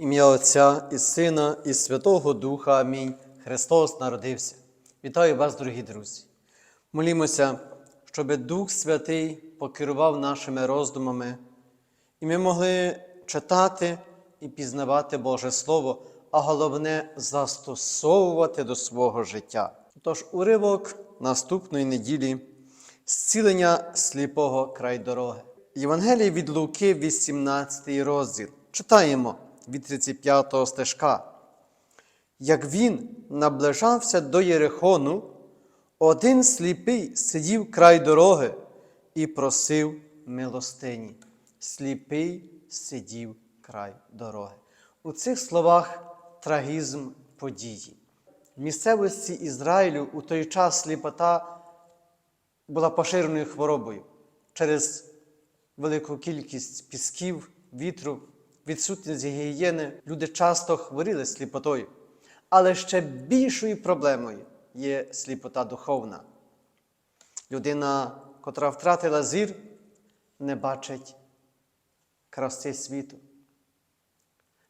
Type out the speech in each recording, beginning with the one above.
Ім'я Отця і Сина, і Святого Духа. Амінь. Христос народився. Вітаю вас, дорогі друзі. Молімося, щоб Дух Святий покерував нашими роздумами, і ми могли читати і пізнавати Боже Слово, а головне застосовувати до свого життя. Тож уривок наступної неділі зцілення сліпого край дороги. Євангеліє від Луки, 18 розділ. Читаємо від 35 стежка. Як він наближався до Єрихону, один сліпий сидів край дороги і просив милостині. Сліпий сидів край дороги. У цих словах трагізм події. В місцевості Ізраїлю у той час сліпота була поширеною хворобою через велику кількість пісків, вітру, відсутність гігієни. Люди часто хворіли сліпотою. Але ще більшою проблемою є сліпота духовна. Людина, котра втратила зір, не бачить краси світу.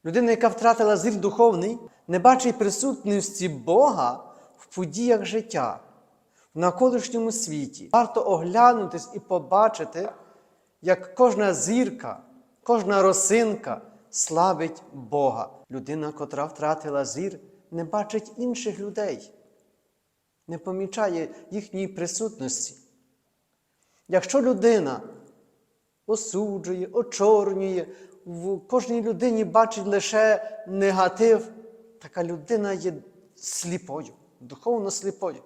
Людина, яка втратила зір духовний, не бачить присутності Бога в подіях життя, в навколишньому світі. Варто оглянутись і побачити, як кожна зірка, кожна росинка славить Бога. Людина, котра втратила зір, не бачить інших людей, не помічає їхньої присутності. Якщо людина осуджує, очорнює, в кожній людині бачить лише негатив, така людина є сліпою, духовно сліпою.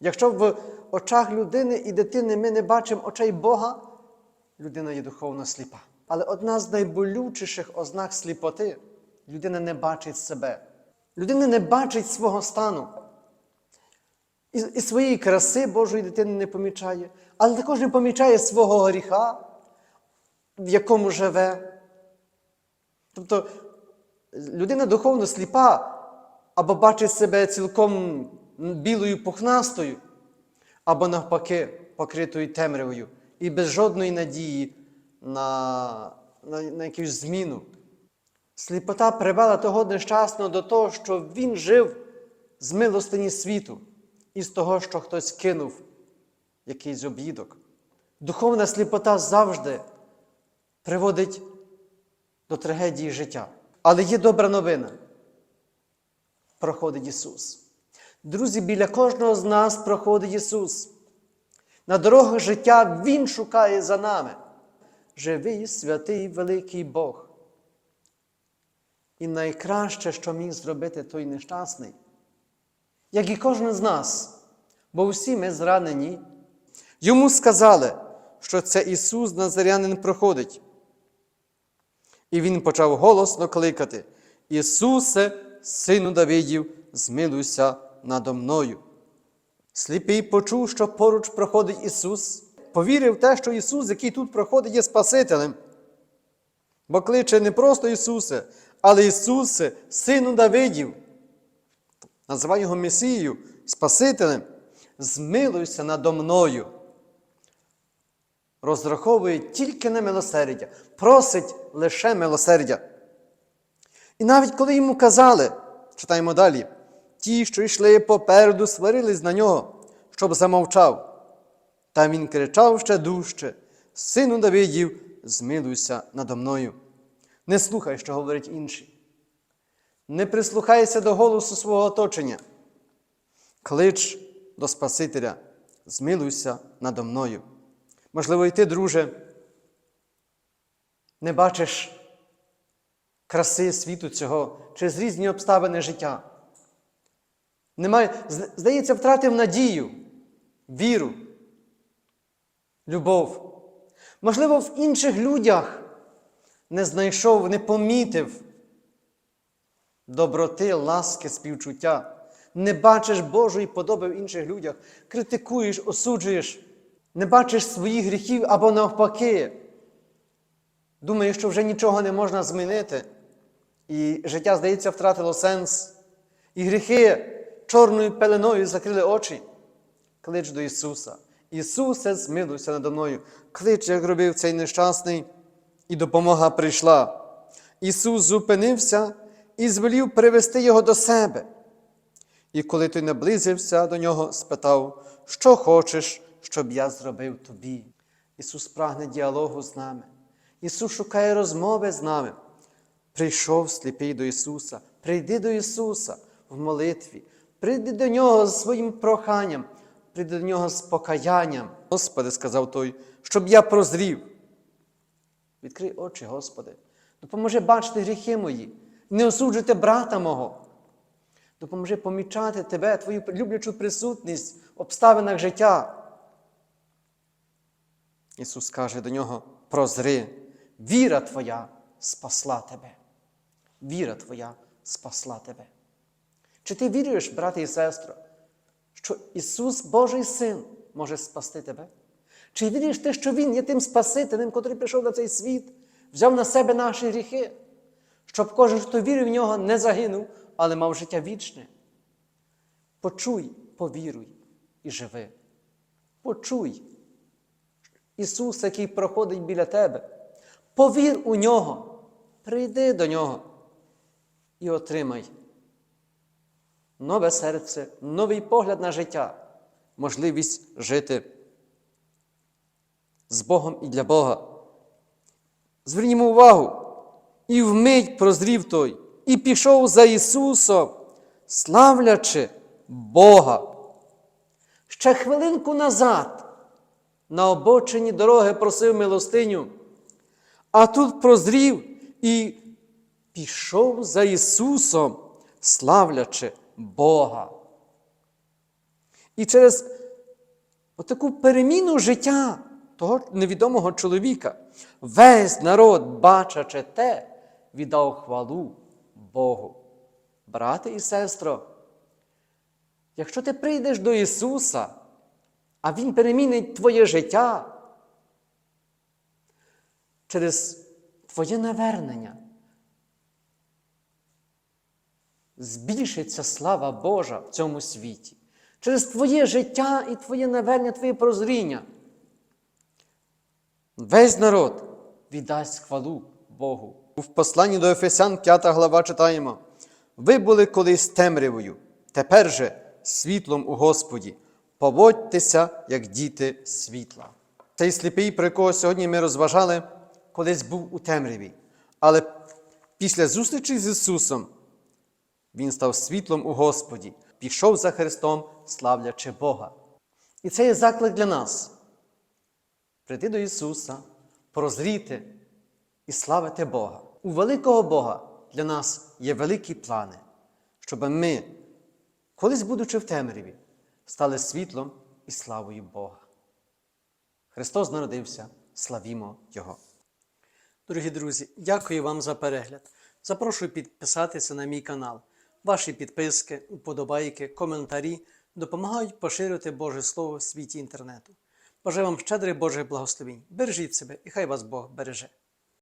Якщо в очах людини і дитини ми не бачимо очей Бога, людина є духовно сліпа. Але одна з найболючіших ознак сліпоти людина не бачить себе. Людина не бачить свого стану. І, і своєї краси Божої дитини не помічає, але також не помічає свого гріха, в якому живе. Тобто людина духовно сліпа або бачить себе цілком білою пухнастою, або навпаки, покритою темрявою і без жодної надії на, на, на якусь зміну. Сліпота привела того нещасного до того, що він жив з милостині світу і з того, що хтось кинув якийсь обідок. Духовна сліпота завжди приводить до трагедії життя. Але є добра новина. Проходить Ісус. Друзі, біля кожного з нас проходить Ісус. На дорогах життя Він шукає за нами. Живий, святий, великий Бог. І найкраще, що міг зробити той нещасний, як і кожен з нас, бо всі ми зранені. Йому сказали, що це Ісус Назарянин проходить. І він почав голосно кликати: Ісусе, Сину Давидів, змилуйся надо мною. Сліпий почув, що поруч проходить Ісус, повірив в те, що Ісус, який тут проходить, є Спасителем. Бо кличе не просто Ісусе, але Ісусе, Сину Давидів, називає його Месією, Спасителем, змилуйся надо мною. Розраховує тільки на милосердя, просить лише милосердя. І навіть коли йому казали, читаємо далі, ті, що йшли попереду, сварились на нього, щоб замовчав. Та він кричав ще дужче: Сину Давидів, змилуйся надо мною. Не слухай, що говорять інші. Не прислухайся до голосу свого оточення. Клич до Спасителя, змилуйся надо мною. Можливо, і ти, друже, не бачиш краси світу цього через різні обставини життя. Немає, здається, втратив надію, віру, любов. Можливо, в інших людях не знайшов, не помітив доброти, ласки, співчуття. Не бачиш Божої подоби в інших людях, критикуєш, осуджуєш, не бачиш своїх гріхів або навпаки. Думаєш, що вже нічого не можна змінити. І життя, здається, втратило сенс. І гріхи чорною пеленою закрили очі. Клич до Ісуса. Ісусе, змилуйся надо мною. Клич, як робив цей нещасний, і допомога прийшла. Ісус зупинився і звелів привести його до себе. І коли той наблизився до нього, спитав, що хочеш, щоб я зробив тобі. Ісус прагне діалогу з нами. Ісус шукає розмови з нами. Прийшов сліпий до Ісуса, прийди до Ісуса в молитві, прийди до Нього з своїм проханням, прийди до Нього з покаянням. Господи, сказав той, щоб я прозрів. Відкрий очі, Господи, допоможи бачити гріхи мої, не осуджуйте брата мого. Допоможи помічати Тебе, Твою люблячу присутність в обставинах життя. Ісус каже до нього: прозри, віра Твоя спасла тебе. Віра Твоя спасла тебе. Чи ти віруєш, брате і сестро, що Ісус, Божий Син, може спасти тебе? Чи віриш ти, що Він є тим Спасителем, котрий прийшов на цей світ, взяв на себе наші гріхи, щоб кожен, хто вірив в нього, не загинув, але мав життя вічне? Почуй, повіруй і живи. Почуй Ісус, який проходить біля тебе. Повір у нього, прийди до нього і отримай нове серце, новий погляд на життя, можливість жити з Богом і для Бога. Звернімо увагу, і вмить прозрів той, і пішов за Ісусом, славлячи Бога. Ще хвилинку назад на обочині дороги просив милостиню, а тут прозрів і пішов за Ісусом, славлячи Бога. І через отаку переміну життя того невідомого чоловіка, весь народ, бачачи те, віддав хвалу Богу. Брате і сестро, якщо ти прийдеш до Ісуса, а Він перемінить твоє життя через твоє навернення. Збільшиться слава Божа в цьому світі. Через твоє життя і твоє навернення, твоє прозріння. Весь народ віддасть хвалу Богу. В посланні до Ефесян 5 глава читаємо: Ви були колись темрявою, тепер же світлом у Господі. Поводьтеся, як діти світла. Цей сліпий, про якого сьогодні ми розважали, колись був у темряві. Але після зустрічі з Ісусом Він став світлом у Господі, пішов за Христом, славлячи Бога. І це є заклик для нас. Прийти до Ісуса, прозріти і славити Бога. У великого Бога для нас є великі плани, щоб ми, колись будучи в темряві, стали світлом і славою Бога. Христос народився, славімо Його. Дорогі друзі, дякую вам за перегляд. Запрошую підписатися на мій канал. Ваші підписки, уподобайки, коментарі допомагають поширювати Боже Слово в світі інтернету. Бажаю вам щедрих Божих благословінь. Бережіть себе і хай вас Бог береже.